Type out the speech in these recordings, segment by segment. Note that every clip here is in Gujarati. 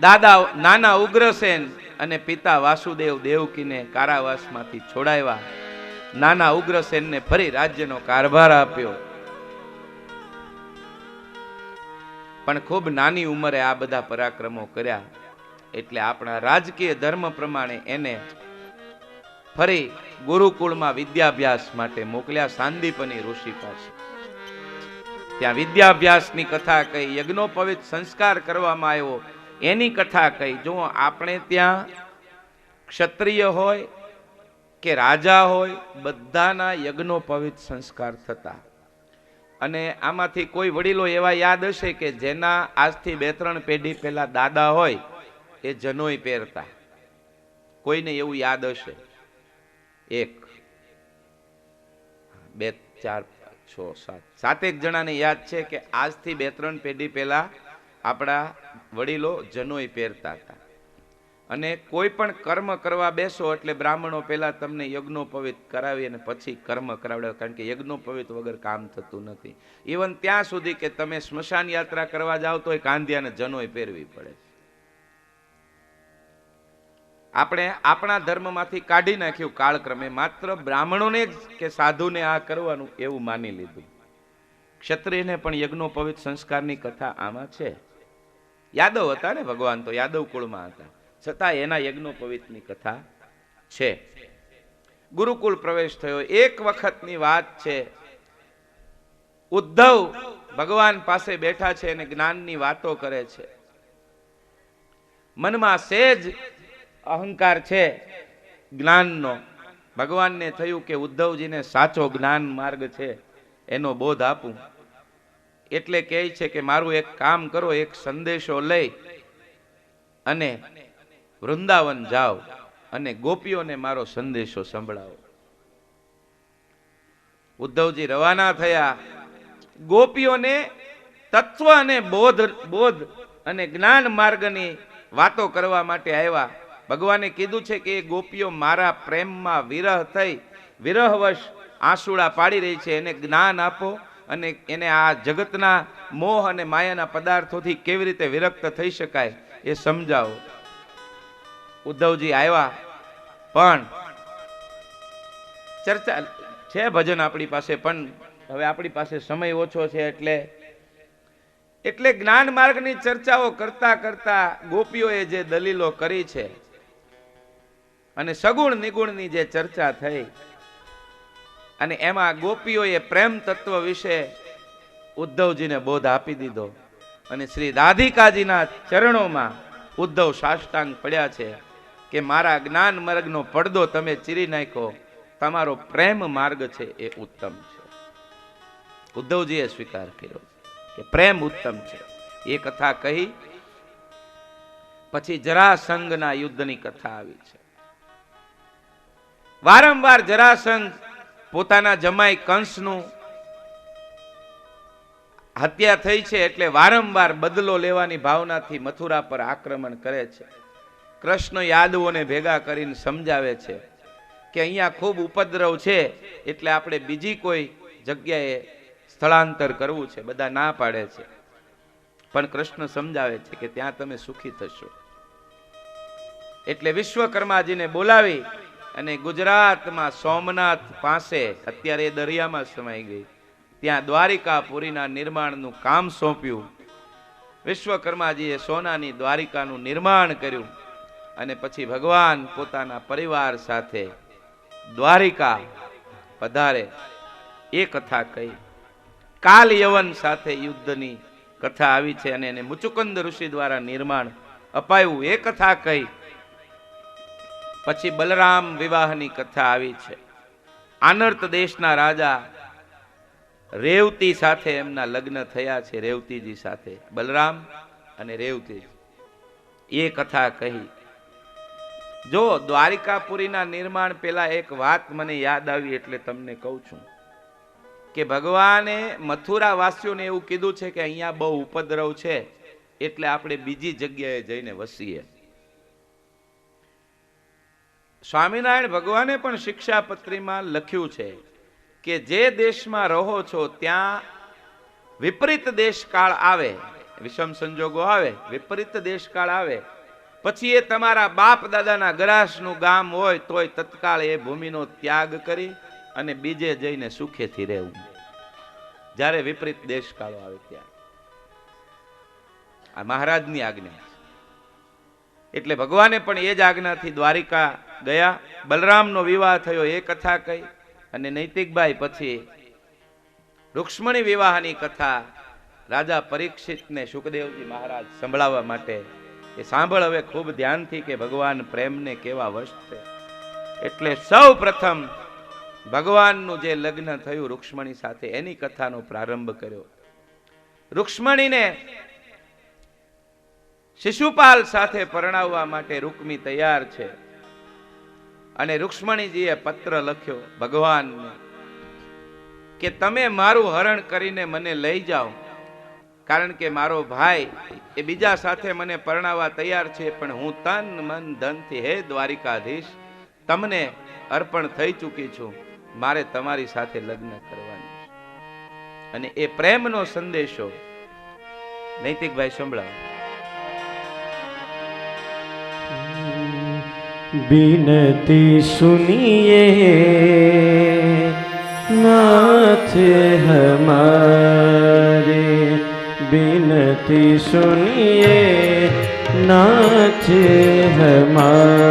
દાદા નાના ઉગ્રસેન અને પિતા વાસુદેવ દેવકીને કારાવાસમાંથી છોડાવ્યા. નાના ઉગ્રસેનને ફરી રાજ્યનો કારભાર આપ્યો. પણ ખૂબ નાની ઉંમરે આ બધા પરાક્રમો કર્યા. એટલે આપણા રાજકીય ધર્મ પ્રમાણે એને ફરી ગુરુકુળમાં વિદ્યાભ્યાસ માટે મોકલ્યા સાંદીપની ઋષિ પાસે. ત્યાં વિદ્યાભ્યાસની કથા કહી યજ્ઞોપવિત સંસ્કાર કરવામાં આવ્યો. એની કથા કહી, જો આપણે ત્યાં ક્ષત્રિય હોય કે રાજા હોય, બધાના યજ્ઞોપવિત સંસ્કાર થતા. અને આમાંથી કોઈ વડીલો એવા યાદ હશે કે જેના આજથી બે ત્રણ પેઢી પહેલા દાદા હોય, એ જનોય પહેરતા. કોઈને એવું યાદ હશે? એક, બે, ચાર, છ, સાત. સાતેક જણાને યાદ છે કે આજથી બે ત્રણ પેઢી પહેલા આપણા વડીલો જનોય પહેરતા હતા. અને કોઈ પણ કર્મ કરવા બેસો એટલે બ્રાહ્મણો પહેલાં તમને યજ્ઞોપવિત કરાવી અને પછી કર્મ કરાવડે કારણ કે યજ્ઞોપવિત વગર કામ થતું નથી. ઇવન ત્યાં સુધી કે તમે સ્મશાન યાત્રા કરવા જાઓ તો એ કાંધિયાને જનોય પહેરવી પડે આપણે આપણા ધર્મમાંથી કાઢી નાખ્યું કાળક્રમે, માત્ર બ્રાહ્મણોને જ કે સાધુને આ કરવાનું એવું માની લીધું. ક્ષત્રિયને પણ યજ્ઞોપવિત સંસ્કારની કથા આમાં છે. યાદવ હતા ને ભગવાન તો યાદવ કુળમાં હતા. છતાં એના યજ્ઞોપવિતની કથા છે. ગુરુકુલ પ્રવેશ થયો. એક વખતની વાત છે. ઉદ્ધવ ભગવાન પાસે બેઠા છે અને જ્ઞાનની વાતો કરે છે. મનમાં સેજ અહંકાર છે જ્ઞાનનો. ભગવાનને થયું કે ઉદ્ધવજીને સાચો જ્ઞાન માર્ગ છે. એનો બોધ આપું. એટલે કહે છે કે મારું એક કામ કરો, એક સંદેશો લઈ અને વૃંદાવન જાઓ અને ગોપીઓને મારો સંદેશો સંભળાવો. ઉદ્ધવજી રવાના થયા. ગોપીઓને તત્વ અને બોધ બોધ અને જ્ઞાન માર્ગની વાતો કરવા માટે આવ્યા. ભગવાને કીધું છે કે એ ગોપીઓ મારા પ્રેમમાં વિરહ થઈ, વિરહવશ આંસુડા પાડી રહી છે, એને જ્ઞાન આપો. અને એને આ જગતના મોહ અને માયાના પદાર્થોથી કેવી રીતે વિરક્ત થઈ શકાય એ સમજાવો. ઉદ્ધવજી આવ્યા, પણ ચર્ચા, છે ભજન આપણી પાસે, પણ હવે આપણી પાસે સમય ઓછો છે એટલે એટલે જ્ઞાન માર્ગની ચર્ચાઓ કરતા કરતા ગોપીઓએ જે દલીલો કરી છે અને સગુણ નિગુણની જે ચર્ચા થઈ અને એમાં ગોપીઓએ પ્રેમ તત્વ વિશે ઉદ્ધવજીને બોધ આપી દીધો. અને શ્રી રાધિકાજીના ચરણોમાં ઉદ્ધવ સાષ્ટાંગ પડ્યા છે કે મારા જ્ઞાન માર્ગનો પડદો તમે ચીરી નાખ્યો, તમારો પ્રેમ માર્ગ છે એ ઉત્તમ છે. ઉદ્ધવજીએ સ્વીકાર કર્યો કે પ્રેમ ઉત્તમ છે. એ કથા કહી પછી જરાસંઘના યુદ્ધની કથા આવી છે. વારંવાર જરાસંઘ પોતાના જમાઈ કંસનું હત્યા થઈ છે એટલે વારંવાર બદલો લેવાની ભાવનાથી મથુરા પર આક્રમણ કરે છે. કૃષ્ણ યાદવોને ભેગા કરીને સમજાવે છે કે અહીંયા ખૂબ ઉપદ્રવ છે એટલે આપણે બીજી કોઈ જગ્યાએ સ્થળાંતર કરવું છે, બધા ના પાડે છે. પણ કૃષ્ણ સમજાવે છે કે ત્યાં તમે સુખી થશો. એટલે વિશ્વકર્માજીને બોલાવી અને ગુજરાતમાં સોમનાથ પાસે અત્યારે એ દરિયામાં સમાઈ ગઈ. ત્યાં દ્વારિકાપુરીના નિર્માણનું કામ સોંપ્યું. વિશ્વકર્માજીએ સોનાની દ્વારિકાનું નિર્માણ કર્યું અને પછી ભગવાન પોતાના પરિવાર સાથે દ્વારિકા પધારે. એ કથા કહી. કાલ યવન સાથે યુદ્ધની કથા આવી છે અને એને મુચુકંદ ઋષિ દ્વારા નિર્માણ અપાયું. એ કથા કહી. પછી બલરામ વિવાહની કથા આવી છે. આનર્ત દેશના રાજા રેવતી સાથે એમના લગ્ન થયા છે, રેવતીજી સાથે. બલરામ અને રેવતી એ કથા કહી, જો દ્વારિકાપુરીના નિર્માણ પેલા એક વાત મને યાદ આવી એટલે તમને કહું છું કે ભગવાને મથુરા વાસીઓને એવું કીધું છે કે અહીંયા બહુ ઉપદ્રવ છે, એટલે આપણે બીજી જગ્યાએ જઈને વસીએ. સ્વામિનારાયણ ભગવાને પણ શિક્ષાપત્રીમાં લખ્યું છે કે જે દેશમાં રહો છો, ત્યાં વિપરીત દેશકાળ આવે. વિષમ સંજોગો આવે, વિપરીત દેશકાળ આવે. પછી એ તમારા બાપ દાદાના ગરાસનું ગામ હોય, તોય તત્કાળ એ ભૂમિનો ત્યાગ કરી અને બીજે જઈને સુખેથી રહેવું. જ્યારે વિપરીત દેશકાળો આવે ત્યારે. આ મહારાજની આજ્ઞા એટલે ભગવાને પણ એ જ આજ્ઞાથી દ્વારિકા ગયા, બલરામનો વિવાહ થયો, એ કથા કહી અને નૈતિકભાઈ પછી રૂક્ષ્મણી વિવાહની કથા રાજા પરીક્ષિતને સુખદેવજી મહારાજ સંભળાવવા માટે એ સાંભળ હવે ખૂબ ધ્યાનથી કે ભગવાન પ્રેમને કેવા વશ છે. એટલે સૌ પ્રથમ ભગવાનનું જે લગ્ન થયું રૂક્ષ્મણી સાથે, એની કથાનો પ્રારંભ કર્યો. રૂક્ષ્મણીને શિશુપાલ સાથે પરણાવવા માટે રૂકમી તૈયાર છે. અને રૂક્ષ્મણીજીએ પત્ર લખ્યો, ભગવાનને, કે તમે મારું હરણ કરીને મને લઈ જાઓ, કારણ કે મારો ભાઈ એ બીજા સાથે મને પરણાવવા તૈયાર છે, પણ હું તન મન ધનથી, હે દ્વારિકાધીશ, તમને અર્પણ થઈ ચૂકી છું, મારે તમારી સાથે લગ્ન કરવાનું અને એ પ્રેમનો સંદેશો. નૈતિકભાઈ, સંભળાવો. बिनती सुनिए नाथ हमारे बिनती सुनिए नाथ हमारे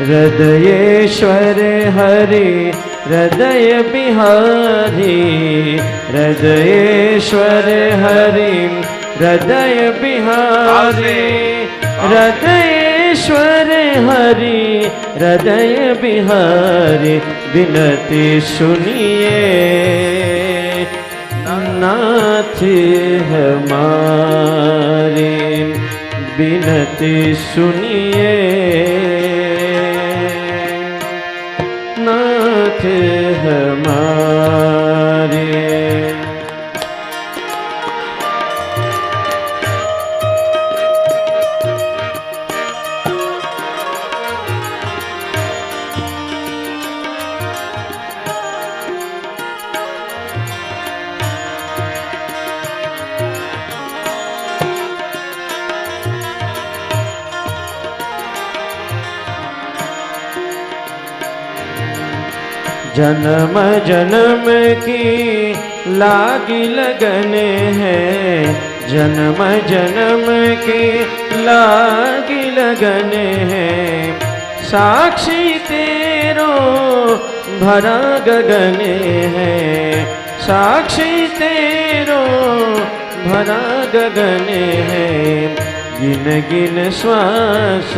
हृदयेश्वर हरि हृदय बिहारी हृदयेश्वर हरि हृदय बिहारी હૃદયેશ્વર હરિ હૃદય બિહારી વિનતી સુનિયે નાથ હમારી વિનતી સુનિયે નાથ હમારી जन्म जन्म की लागी लगन है जन्म जन्म की लागी लगन है साक्षी तेरो भरा गगन है साक्षी तेरो भरा गगन है गिन गिन श्वास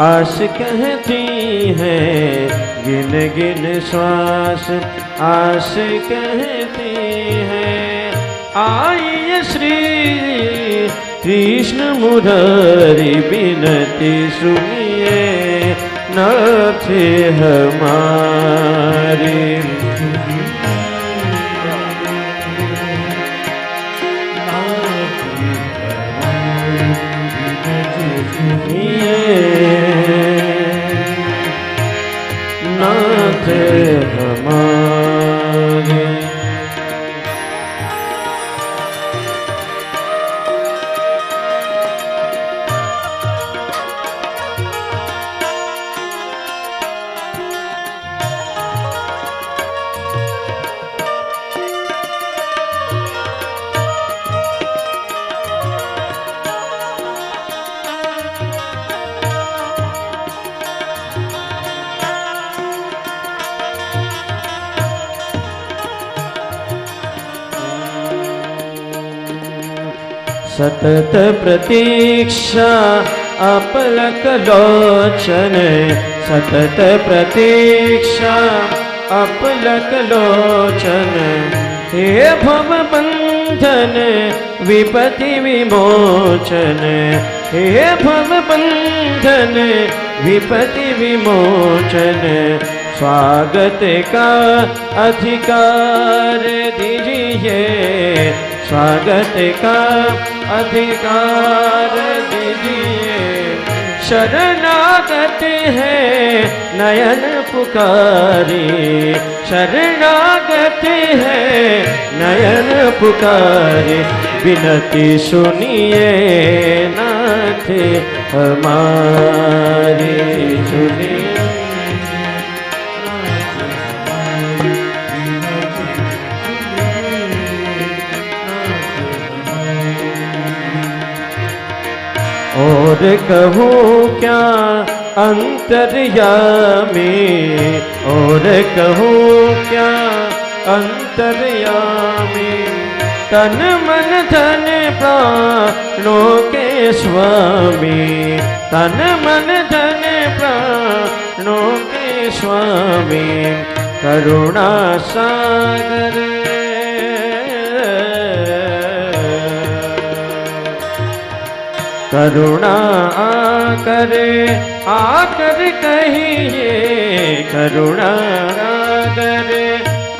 आस कहती है गिन गिन श्वास आस कहती है आइए श्री कृष्ण मुरारी बिनती सुनिए नाथ हमारी સતત પ્રતીક્ષા અપલક લોચન. સતત પ્રતીક્ષા અપલક લોચન. હે ભવ બંધન વિપતિ વિમોચન. હે ભવ બંધન વિપતિ વિમોચન. સ્વાગત કા અધિકાર દીજીએ. स्वागत का अधिकार दीजिए शरणागत है नयन पुकारे शरणागत है नयन पुकारे विनती सुनिए नाथ हमारे सुनिए और कहूँ क्या अंतर्यामी और कहूँ क्या अंतर्यामी तन मन धन प्राणों के स्वामी तन मन धन प्राणों के स्वामी करुणा सागर करुणा करे आकर कहिए करुणा करे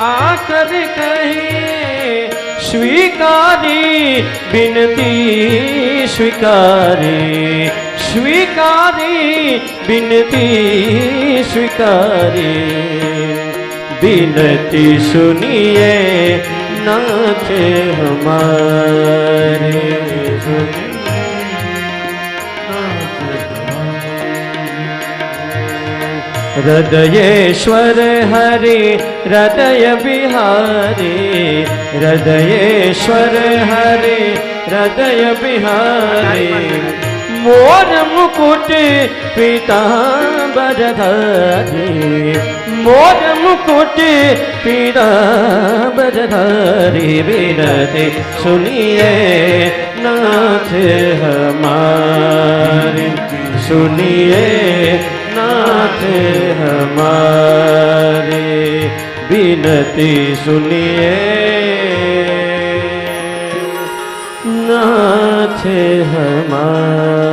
आकर कहिए स्वीकारी बिनती स्वीकारी स्वीकारी बिनती स्वीकारी बिनती सुनिए नाथ हमारे हृदयेश्वर हरि हृदय बिहारी हृदयेश्वर हरि हृदय बिहारी मोर मुकुट पीतांबर धारी मोर मुकुट पीतांबर धारी विनती सुनिए नाथ हमारे सुनिए नाथ हमारे बिनती सुनिए नाथ हमारे